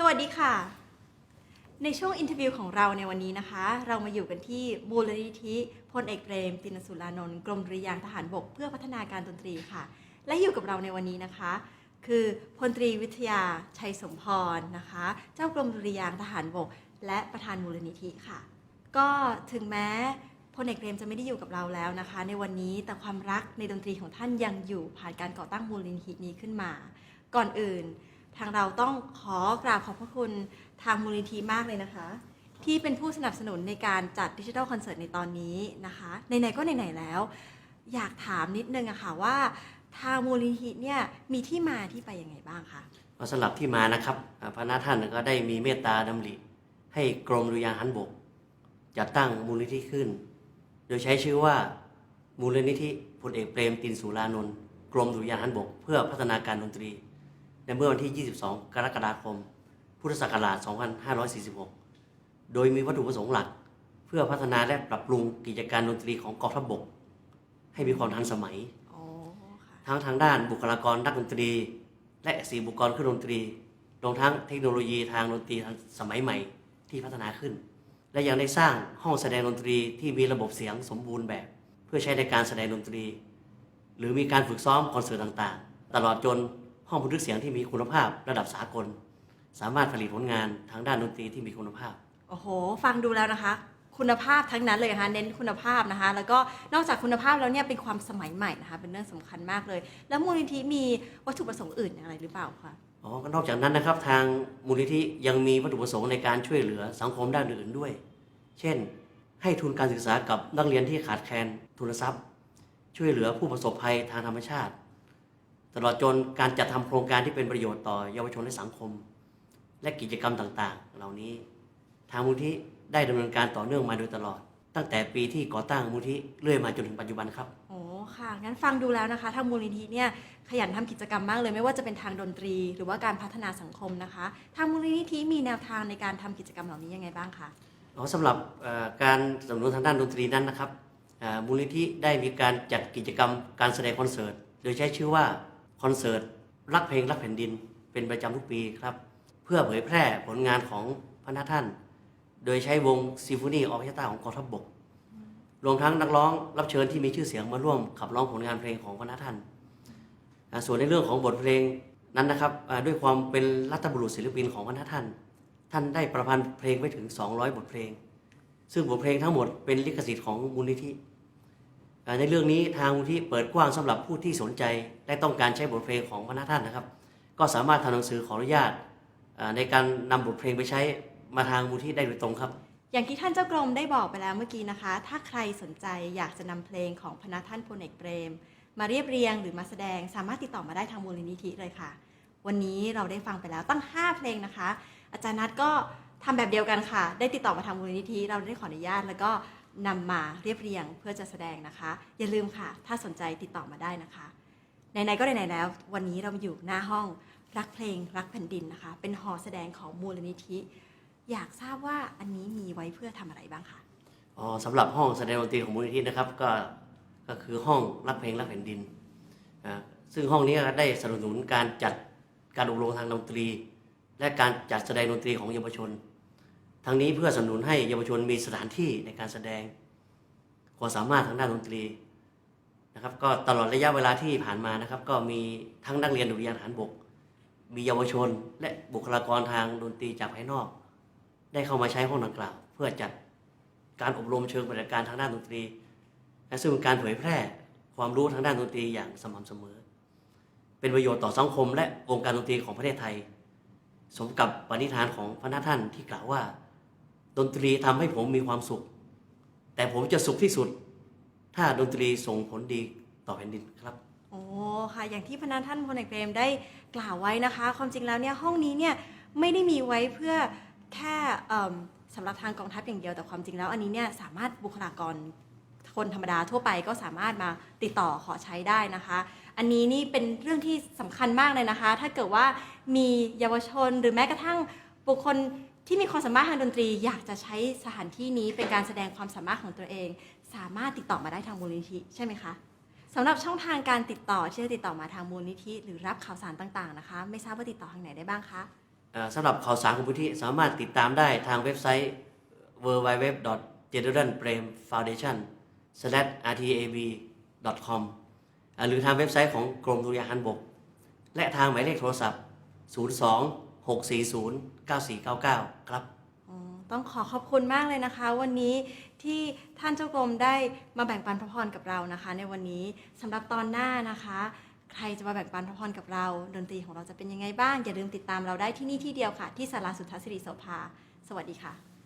สวัสดีค่ะ ในช่วงอินเทอร์วิวของเราในวันนี้นะคะ เรามาอยู่กันที่มูลนิธิพลเอกเปรมตินสุรานนท์กรมดุริยางทหารบก เพื่อพัฒนาการดนตรีค่ะ และอยู่กับเราในวันนี้นะคะ คือพลตรีวิทยาชัยสมพรนะคะ เจ้ากรมดุริยางทหารบก และประธานมูลนิธิค่ะ ก็ถึงแม้พลเอกเปรมจะไม่ได้อยู่กับเราแล้วนะคะ ในวันนี้แต่ความรักในดนตรีของท่านยังอยู่ผ่านการก่อตั้งมูลนิธินี้ขึ้นมา ก่อนอื่น ทางเราต้องขอกราบขอบพระคุณทางมูลนิธิมากเลยนะคะ ที่เป็นผู้สนับสนุนในการจัดดิจิทัลคอนเสิร์ตในตอนนี้นะคะไหนๆก็ไหนๆแล้ว อยากถามนิดนึงอะค่ะว่าทางมูลนิธิเนี่ยมีที่มาที่ไปยังไงบ้างคะสำหรับที่มานะครับพระนาท่านก็ได้มีเมตตาดำริ ให้กรมดุริยางค์หารบก จัดตั้งมูลนิธิขึ้น โดยใช้ชื่อว่ามูลนิธิพลเอกเปรมตินสุรานนท์กรมดุริยางค์หารบก เพื่อพัฒนาการดนตรี ในเมื่อวันที่ 22 กรกฎาคม พุทธศักราช 2546 โดยมีวัตถุประสงค์หลัก เพื่อพัฒนาและปรับปรุงกิจการดนตรีของกองทัพบก ให้มีความทันสมัยอ๋อค่ะทั้งทางด้านบุคลากรนักดนตรี และสี่บุคลากรเครื่องดนตรีรวมทั้งเทคโนโลยีทางดนตรีทันสมัยใหม่ที่พัฒนาขึ้น และยังได้สร้างห้องแสดงดนตรีที่มีระบบเสียงสมบูรณ์แบบ เพื่อใช้ในการแสดงดนตรี หรือมีการฝึกซ้อมคอนเสิร์ตต่างๆ ตลอดจน ห้องบันทึกเสียงที่มีคุณภาพระดับสากล สามารถผลิตผลงานทางด้านดนตรีที่มีคุณภาพ โอ้โห ฟังดูแล้วนะคะ คุณภาพทั้งนั้นเลยนะคะเน้นคุณภาพนะคะ แล้วก็นอกจากคุณภาพแล้วเนี่ยเป็นความสมัยใหม่นะคะ เป็นเรื่องสำคัญมากเลย แล้วมูลนิธิมีวัตถุประสงค์อื่นอะไรหรือเปล่าคะ อ๋อก็นอกจากนั้นนะครับทางมูลนิธิยังมีวัตถุประสงค์ในการช่วยเหลือสังคมด้านอื่นด้วย เช่น ให้ทุนการศึกษากับนักเรียนที่ขาดแคลนทุนทรัพย์ ช่วยเหลือผู้ประสบภัยทางธรรมชาติ ตลอดจนการจัดทำโครงการที่เป็นประโยชน์ต่อเยาวชนและสังคม และกิจกรรมต่างๆ เหล่านี้ ทางมูลนิธิได้ดำเนินการต่อเนื่องมาโดยตลอด ตั้งแต่ปีที่ก่อตั้งมูลนิธิเรื่อยมาจนถึงปัจจุบันครับโอ้ค่ะงั้นฟังดูแล้วนะคะทางมูลนิธิเนี่ยขยันทำกิจกรรมมากเลยไม่ว่าจะเป็นทางดนตรี หรือว่าการพัฒนาสังคมนะคะ ทางมูลนิธิมีแนวทางในการทำกิจกรรมเหล่านี้ยังไงบ้างคะอ๋อสำหรับเอ่อการสนับสนุนทางด้านดนตรีนั้นนะครับเอ่อมูลนิธิได้มีการจัดกิจกรรมการแสดงคอนเสิร์ต โดยใช้ชื่อว่า คอนเสิร์ตรักเพลงรักแผ่นดินเป็นประจำทุกปีครับ เพื่อเผยแพร่ผลงานของพระนาท่าน โดยใช้วงซิมโฟนีออเคสตราของกองทัพบกรวมทั้งนักร้องรับเชิญที่มีชื่อเสียงมาร่วมขับร้องผลงานเพลงของพระนาท่าน ส่วนในเรื่องของบทเพลงนั้นนะครับด้วยความเป็นรัฐบุรุษศิลปินของพระนาท่าน ท่านได้ประพันธ์เพลงไว้ถึง 200 บทเพลง ซึ่งบทเพลงทั้งหมดเป็นลิขสิทธิ์ของมูลนิธิ ในเรื่องนี้ทางมูลนิธิเปิดกว้างสำหรับผู้ที่สนใจ และต้องการใช้บทเพลงของพระนาท่านนะครับ ก็สามารถทำหนังสือขออนุญาตในการนำบทเพลงไปใช้มาทางมูลที่ได้โดยตรงครับ อย่างที่ท่านเจ้ากรมได้บอกไปแล้วเมื่อกี้นะคะ ถ้าใครสนใจอยากจะนำเพลงของพระท่านพลเอกเปรม มาเรียบเรียงหรือมาแสดงสามารถติดต่อมาได้ทางมูลนิธิเลยค่ะ วันนี้เราได้ฟังไปแล้วตั้ง 5 เพลงนะคะ อาจารย์นัทก็ทำแบบเดียวกันค่ะ ได้ติดต่อมาทางมูลนิธิเราได้ขออนุญาตแล้วก็ นำมาเรียบเรียงเพื่อจะแสดงนะคะ อย่าลืมค่ะ ถ้าสนใจติดต่อมาได้นะคะไหนๆก็ไหนๆแล้ว วันนี้เราอยู่หน้าห้องรักเพลงรักแผ่นดินนะคะ เป็นหอแสดงของมูลนิธิ อยากทราบว่าอันนี้มีไว้เพื่อทำอะไรบ้างคะอ๋อสำหรับห้องแสดงดนตรีของมูลนิธินะครับก็ก็คือห้องรักเพลงรักแผ่นดินอ่าซึ่งห้องนี้ได้สนับสนุนการจัดการอบรมทางดนตรี และการจัดแสดงดนตรีของเยาวชน ทั้งนี้เพื่อสนับสนุนให้เยาวชนมีสถานที่ในการแสดงความสามารถทางด้านดนตรีนะครับก็ตลอดระยะเวลาที่ผ่านมานะครับ ก็มีทั้งนักเรียนดุริยางค์ทหารบก มีเยาวชน และบุคลากรทางดนตรีจากภายนอก ได้เข้ามาใช้ห้องดังกล่าว เพื่อจัดการอบรมเชิงปฏิบัติการทางด้านดนตรี และซึ่งเป็นการเผยแพร่ความรู้ทางด้านดนตรีอย่างสม่ำเสมอ เป็นประโยชน์ต่อสังคม และวงการดนตรีของประเทศไทย สมกับปณิธานของพระนาท่านที่กล่าวว่า ดนตรีทำให้ผมมีความสุข แต่ผมจะสุขที่สุด ถ้าดนตรีส่งผลดีต่อแผ่นดินครับโอ้ค่ะ อย่างที่พนักท่านพลเอกเปรมได้กล่าวไว้นะคะ ความจริงแล้วเนี่ยห้องนี้เนี่ยไม่ได้มีไว้เพื่อแค่สำหรับทางกองทัพอย่างเดียวแต่ความจริงแล้วอันนี้เนี่ยสามารถบุคลากรคนธรรมดาทั่วไปก็สามารถมาติดต่อขอใช้ได้นะคะ อันนี้นี่เป็นเรื่องที่สำคัญมากเลยนะคะ ถ้าเกิดว่ามีเยาวชนหรือแม้กระทั่งบุคคล ที่มีความสามารถทางดนตรี อยากจะใช้สถานที่นี้เป็นการแสดงความสามารถของตัวเอง สามารถติดต่อมาได้ทางมูลนิธิใช่ไหมคะสำหรับช่องทางการติดต่อที่จะติดต่อมาทางมูลนิธิ หรือรับข่าวสารต่างๆนะคะ ไม่ทราบว่าติดต่อทางไหนได้บ้างคะเอ่อสำหรับข่าวสารของมูลนิธิสามารถติดตามได้ทางเว็บไซต์ w w w j e n e r a l p r e m foundation rtab.com หรือทางเว็บไซต์ของกรมดุริยางค์ทหารบก และทางหมายเลขโทรศัพท์ 02 640 9499 ครับ อ๋อต้องขอขอบคุณมากเลยนะคะ วันนี้ที่ท่านเจ้ากรมได้มาแบ่งปันพระพรกับเรานะคะ ในวันนี้สำหรับตอนหน้านะคะ ใครจะมาแบ่งปันพระพรกับเรา ดนตรีของเราจะเป็นยังไงบ้าง อย่าลืมติดตามเราได้ที่นี่ที่เดียวค่ะ ที่สาราสุทธศิริโสภา สวัสดีค่ะ